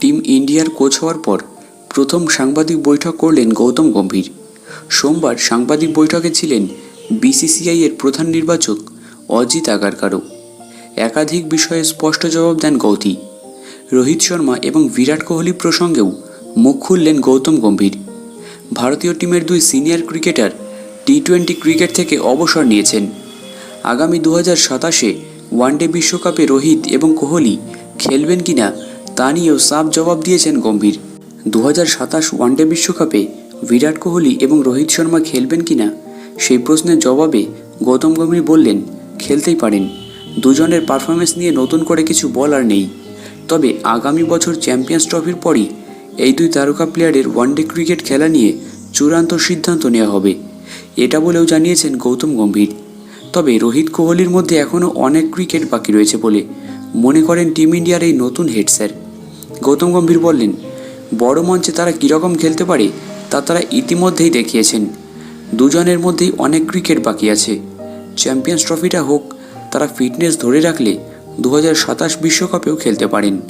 Team ইন্ডিয়ার coach হওয়ার পর প্রথম সাংবাদিক বৈঠক করলেন গৌতম গম্ভীর। সোমবার সাংবাদিক বৈঠকে ছিলেন বিসিসিআই এর প্রধান নির্বাচক অজিত আগারকারও। একাধিক বিষয়ে স্পষ্ট জবাব দেন গৌতী। রোহিত শর্মা এবং বিরাট কোহলি প্রসঙ্গেও মুখ খুললেন গৌতম গম্ভীর। ভারতীয় টিমের দুই senior cricketer T twenty cricket থেকে অবসর নিয়েছেন। আগামী দু হাজার সাতাশে ওয়ানডে বিশ্বকাপে রোহিত এবং কোহলি খেলবেন কিনা তা নিয়েও সাফ জবাব দিয়েছেন গম্ভীর। দু হাজার সাতাশ ওয়ানডে বিশ্বকাপে বিরাট কোহলি এবং রোহিত শর্মা খেলবেন কিনা সেই প্রশ্নের জবাবে গৌতম গম্ভীর বললেন, খেলতেই পারেন। দুজনের পারফরমেন্স নিয়ে নতুন করে কিছু বলার নেই। তবে আগামী বছর চ্যাম্পিয়ন্স ট্রফির পরই এই দুই তারকা প্লেয়ারের ওয়ানডে ক্রিকেট খেলা নিয়ে চূড়ান্ত সিদ্ধান্ত নেওয়া হবে। এটা বলেও জানিয়েছেন গৌতম গম্ভীর। তবে রোহিত কোহলির মধ্যে এখনও অনেক ক্রিকেট বাকি রয়েছে বলে মনে করেন টিম ইন্ডিয়ার এই নতুন হেড স্যার। গৌতম গম্ভীর বললেন, বড় মঞ্চে তারা কীরকম খেলতে পারে তা তারা ইতিমধ্যেই দেখিয়েছেন। দুজনের মধ্যেই অনেক ক্রিকেট বাকি আছে। চ্যাম্পিয়ন্স ট্রফিটা হোক, তারা ফিটনেস ধরে রাখলে দু বিশ্বকাপেও খেলতে পারেন।